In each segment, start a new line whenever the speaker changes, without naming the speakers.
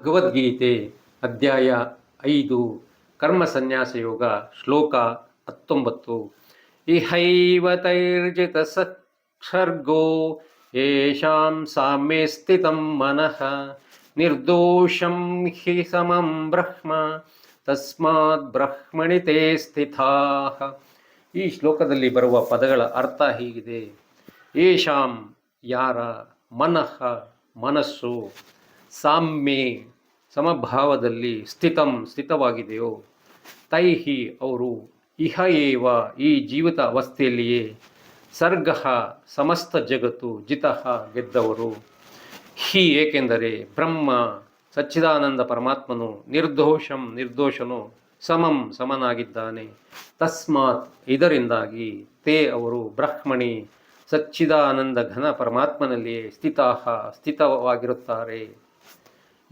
ಭಗವದ್ಗೀತೆ ಅಧ್ಯಾಯ ಐದು, ಕರ್ಮ ಸನ್ಯಾಸ ಯೋಗ ಶ್ಲೋಕ ಹತ್ತೊಂಬತ್ತು. ಇಹೈವತೈರ್ಜಿತ ಸತ್ಸರ್ಗೋ ಯೇಷಾಂ ಸಾಮ್ಯೆ ಸ್ಥಿತಂ ಮನಃ, ನಿರ್ದೋಷಂ ಹಿ ಸಮಂ ಬ್ರಹ್ಮ, ತಸ್ಮಾತ್ ಬ್ರಹ್ಮಣಿ ತೇ ಸ್ಥಿತಾ. ಈ ಶ್ಲೋಕದಲ್ಲಿ ಬರುವ ಪದಗಳ ಅರ್ಥ ಹೀಗಿದೆ. ಯಾರ ಮನಃ, ಮನಸ್ಸು ಸಾಮ್ಯೆ ಸಮಭಾವದಲ್ಲಿ ಸ್ಥಿತಂ ಸ್ಥಿತವಾಗಿದೆಯೋ? ತೈಹಿ ಅವರು, ಇಹ ಏವ ಈ ಜೀವಿತ ಅವಸ್ಥೆಯಲ್ಲಿಯೇ ಸರ್ಗ ಸಮಸ್ತ ಜಗತ್ತು ಜಿತಃ ಗೆದ್ದವರು. ಹಿ ಏಕೆಂದರೆ ಬ್ರಹ್ಮ ಸಚ್ಚಿದಾನಂದ ಪರಮಾತ್ಮನು ನಿರ್ದೋಷಂ ನಿರ್ದೋಷನು ಸಮಂ ಸಮನಾಗಿದ್ದಾನೆ. ತಸ್ಮಾತ್ ಇದರಿಂದಾಗಿ ತೇ ಅವರು ಬ್ರಹ್ಮಣಿ ಸಚ್ಚಿದಾನಂದ ಘನ ಪರಮಾತ್ಮನಲ್ಲಿಯೇ ಸ್ಥಿತಾಹ ಸ್ಥಿತವಾಗಿರುತ್ತಾರೆ.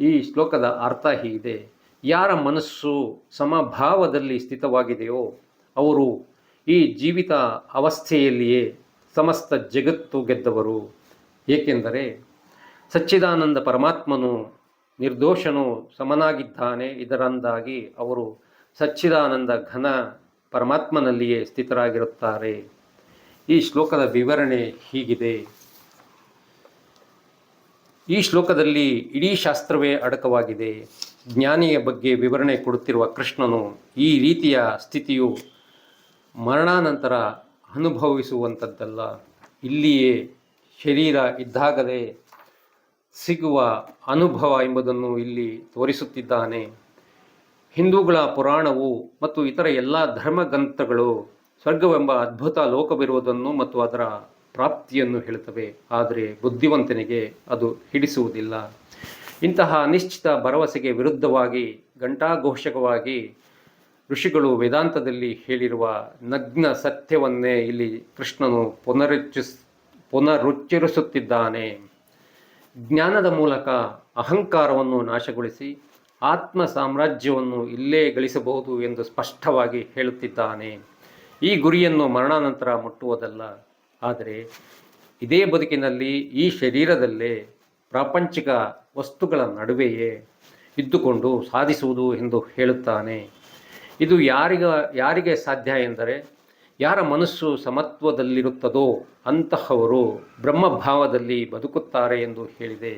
ಈ ಶ್ಲೋಕದ ಅರ್ಥ ಹೀಗಿದೆ. ಯಾರ ಮನಸ್ಸು ಸಮಭಾವದಲ್ಲಿ ಸ್ಥಿತವಾಗಿದೆಯೋ ಅವರು ಈ ಜೀವಿತ ಅವಸ್ಥೆಯಲ್ಲಿಯೇ ಸಮಸ್ತ ಜಗತ್ತು ಗೆದ್ದವರು. ಏಕೆಂದರೆ ಸಚ್ಚಿದಾನಂದ ಪರಮಾತ್ಮನು ನಿರ್ದೋಷನು ಸಮನಾಗಿದ್ದಾನೆ. ಇದರಿಂದಾಗಿ ಅವರು ಸಚ್ಚಿದಾನಂದ ಘನ ಪರಮಾತ್ಮನಲ್ಲಿಯೇ ಸ್ಥಿತರಾಗಿರುತ್ತಾರೆ. ಈ ಶ್ಲೋಕದ ವಿವರಣೆ ಹೀಗಿದೆ. ಈ ಶ್ಲೋಕದಲ್ಲಿ ಇಡೀ ಶಾಸ್ತ್ರವೇ ಅಡಕವಾಗಿದೆ. ಜ್ಞಾನಿಯ ಬಗ್ಗೆ ವಿವರಣೆ ಕೊಡುತ್ತಿರುವ ಕೃಷ್ಣನು ಈ ರೀತಿಯ ಸ್ಥಿತಿಯು ಮರಣಾನಂತರ ಅನುಭವಿಸುವಂಥದ್ದಲ್ಲ. ಇಲ್ಲಿಯೇ ಶರೀರ ಇದ್ದಾಗಲೇ ಸಿಗುವ ಅನುಭವ ಎಂಬುದನ್ನು ಇಲ್ಲಿ ತೋರಿಸುತ್ತಿದ್ದಾನೆ. ಹಿಂದೂಗಳ ಪುರಾಣವು ಮತ್ತು ಇತರ ಎಲ್ಲ ಧರ್ಮಗ್ರಂಥಗಳು ಸ್ವರ್ಗವೆಂಬ ಅದ್ಭುತ ಲೋಕವಿರುವುದನ್ನು ಮತ್ತು ಅದರ ಪ್ರಾಪ್ತಿಯನ್ನು ಹೇಳುತ್ತವೆ ಆದರೆ ಬುದ್ಧಿವಂತನಿಗೆ ಅದು ಹಿಡಿಸುವುದಿಲ್ಲ. ಇಂತಹ ಅನಿಶ್ಚಿತ ಭರವಸೆಗೆ ವಿರುದ್ಧವಾಗಿ, ಘಂಟಾಘೋಷಕವಾಗಿ ಋಷಿಗಳು ವೇದಾಂತದಲ್ಲಿ ಹೇಳಿರುವ ನಗ್ನ ಸತ್ಯವನ್ನೇ ಇಲ್ಲಿ ಕೃಷ್ಣನು ಪುನರುಚ್ಚಿಸ್, ಪುನರುಚ್ಚರಿಸುತ್ತಿದ್ದಾನೆ. ಜ್ಞಾನದ ಮೂಲಕ ಅಹಂಕಾರವನ್ನು ನಾಶಗೊಳಿಸಿ ಆತ್ಮ ಸಾಮ್ರಾಜ್ಯವನ್ನು ಇಲ್ಲೇ ಗಳಿಸಬಹುದು ಎಂದು ಸ್ಪಷ್ಟವಾಗಿ ಹೇಳುತ್ತಿದ್ದಾನೆ. ಈ ಗುರಿಯನ್ನು ಮರಣಾನಂತರ ಮುಟ್ಟುವುದಲ್ಲ. ಆದರೆ ಇದೇ ಬದುಕಿನಲ್ಲಿ ಈ ಶರೀರದಲ್ಲೇ ಪ್ರಾಪಂಚಿಕ ವಸ್ತುಗಳ ನಡುವೆಯೇ ಇದ್ದುಕೊಂಡು ಸಾಧಿಸುವುದು ಎಂದು ಹೇಳುತ್ತಾನೆ. ಇದು ಯಾರಿಗ, ಯಾರಿಗೆ ಸಾಧ್ಯ ಎಂದರೆ ಯಾರ ಮನಸ್ಸು ಸಮತ್ವದಲ್ಲಿರುತ್ತದೋ ಅಂತಹವರು ಬ್ರಹ್ಮಭಾವದಲ್ಲಿ ಬದುಕುತ್ತಾರೆ ಎಂದು ಹೇಳಿದೆ.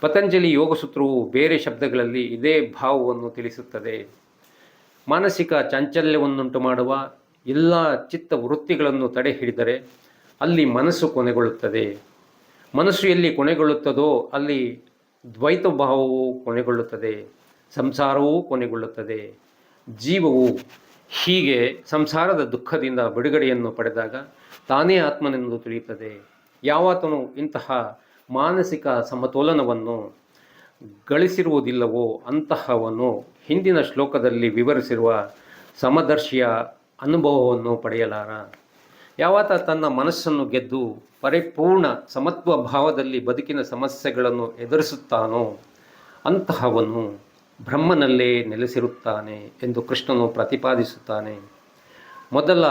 ಪತಂಜಲಿ ಯೋಗಸೂತ್ರವು ಬೇರೆ ಶಬ್ದಗಳಲ್ಲಿ ಇದೇ ಭಾವವನ್ನು ತಿಳಿಸುತ್ತದೆ. ಮಾನಸಿಕ ಚಾಂಚಲ್ಯವನ್ನುಂಟು ಮಾಡುವ ಎಲ್ಲ ಚಿತ್ತ ವೃತ್ತಿಗಳನ್ನು ತಡೆ ಹಿಡಿದರೆ ಅಲ್ಲಿ ಮನಸ್ಸು ಕೊನೆಗೊಳ್ಳುತ್ತದೆ. ಮನಸ್ಸು ಎಲ್ಲಿ ಕೊನೆಗೊಳ್ಳುತ್ತದೋ ಅಲ್ಲಿ ದ್ವೈತ ಭಾವವು ಕೊನೆಗೊಳ್ಳುತ್ತದೆ, ಸಂಸಾರವೂ ಕೊನೆಗೊಳ್ಳುತ್ತದೆ. ಜೀವವು ಹೀಗೆ ಸಂಸಾರದ ದುಃಖದಿಂದ ಬಿಡುಗಡೆಯನ್ನು ಪಡೆದಾಗ ತಾನೇ ಆತ್ಮನೆಂದು ತಿಳಿಯುತ್ತದೆ. ಯಾವಾತನು ಇಂತಹ ಮಾನಸಿಕ ಸಮತೋಲನವನ್ನು ಗಳಿಸಿರುವುದಿಲ್ಲವೋ ಅಂತಹವನ್ನು ಹಿಂದಿನ ಶ್ಲೋಕದಲ್ಲಿ ವಿವರಿಸಿರುವ ಸಮದರ್ಶಿಯ ಅನುಭವವನ್ನು ಪಡೆಯಲಾರ. ಯಾವಾತ ತನ್ನ ಮನಸ್ಸನ್ನು ಗೆದ್ದು ಪರಿಪೂರ್ಣ ಸಮತ್ವ ಭಾವದಲ್ಲಿ ಬದುಕಿನ ಸಮಸ್ಯೆಗಳನ್ನು ಎದುರಿಸುತ್ತಾನೋ ಅಂತಹವನು ಬ್ರಹ್ಮನಲ್ಲೇ ನೆಲೆಸಿರುತ್ತಾನೆ ಎಂದು ಕೃಷ್ಣನು ಪ್ರತಿಪಾದಿಸುತ್ತಾನೆ. ಮೊದಲ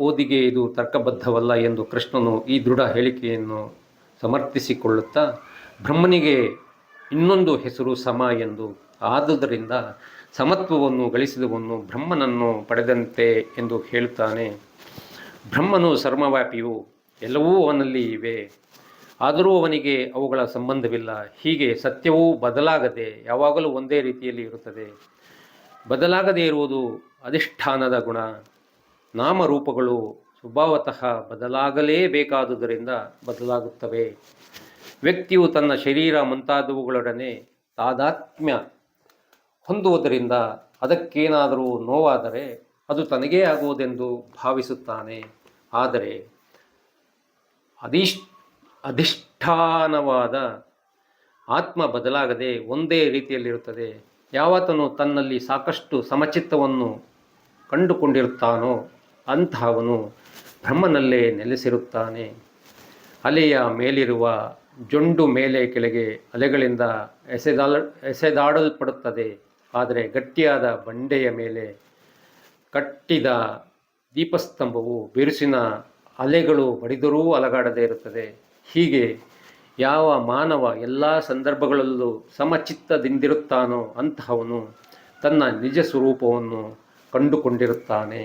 ಓದಿಗೆ ಇದು ತರ್ಕಬದ್ಧವಲ್ಲ ಎಂದು ಕೃಷ್ಣನು ಈ ದೃಢ ಹೇಳಿಕೆಯನ್ನು ಸಮರ್ಥಿಸಿಕೊಳ್ಳುತ್ತಾ ಬ್ರಹ್ಮನಿಗೆ ಇನ್ನೊಂದು ಹೆಸರು ಸಮ ಎಂದು ಆದುದರಿಂದ ಸಮತ್ವವನ್ನು ಗಳಿಸಿದವನು ಬ್ರಹ್ಮನನ್ನು ಪಡೆದಂತೆ ಎಂದು ಹೇಳುತ್ತಾನೆ. ಬ್ರಹ್ಮನು ಸರ್ಮವ್ಯಾಪಿಯು, ಎಲ್ಲವೂ ಅವನಲ್ಲಿ ಇವೆ. ಆದರೂ ಅವನಿಗೆ ಅವುಗಳ ಸಂಬಂಧವಿಲ್ಲ. ಹೀಗೆ ಸತ್ಯವೂ ಬದಲಾಗದೆ ಯಾವಾಗಲೂ ಒಂದೇ ರೀತಿಯಲ್ಲಿ ಇರುತ್ತದೆ. ಬದಲಾಗದೇ ಇರುವುದು ಅಧಿಷ್ಠಾನದ ಗುಣ. ನಾಮರೂಪಗಳು ಸ್ವಭಾವತಃ ಬದಲಾಗಲೇಬೇಕಾದುದರಿಂದ ಬದಲಾಗುತ್ತವೆ. ವ್ಯಕ್ತಿಯು ತನ್ನ ಶರೀರ ಮುಂತಾದವುಗಳೊಡನೆ ತಾದಾತ್ಮ್ಯ ಹೊಂದುವುದರಿಂದ ಅದಕ್ಕೇನಾದರೂ ನೋವಾದರೆ ಅದು ತನಗೇ ಆಗುವುದೆಂದು ಭಾವಿಸುತ್ತಾನೆ. ಆದರೆ ಅಧಿಷ್ ಅಧಿಷ್ಠಾನವಾದ ಆತ್ಮ ಬದಲಾಗದೆ ಒಂದೇ ರೀತಿಯಲ್ಲಿರುತ್ತದೆ. ಯಾವತನು ತನ್ನಲ್ಲಿ ಸಾಕಷ್ಟು ಸಮಚಿತ್ತವನ್ನು ಕಂಡುಕೊಂಡಿರುತ್ತಾನೋ ಅಂತಹವನು ಬ್ರಹ್ಮನಲ್ಲೇ ನೆಲೆಸಿರುತ್ತಾನೆ. ಅಲೆಯ ಮೇಲಿರುವ ಜೊಂಡು ಮೇಲೆ ಕೆಳಗೆ ಅಲೆಗಳಿಂದ ಎಸೆದಾಳ, ಎಸೆದಾಡಲ್ಪಡುತ್ತದೆ. ಆದರೆ ಗಟ್ಟಿಯಾದ ಬಂಡೆಯ ಮೇಲೆ ಕಟ್ಟಿದ ದೀಪಸ್ತಂಭವು ಬಿರುಸಿನ ಅಲೆಗಳು ಬಡಿದರೂ ಅಲಗಾಡದೇ ಇರುತ್ತದೆ. ಹೀಗೆ ಯಾವ ಮಾನವ ಎಲ್ಲ ಸಂದರ್ಭಗಳಲ್ಲೂ ಸಮಚಿತ್ತದಿಂದಿರುತ್ತಾನೋ ಅಂತಹವನು ತನ್ನ ನಿಜ ಸ್ವರೂಪವನ್ನು ಕಂಡುಕೊಂಡಿರುತ್ತಾನೆ.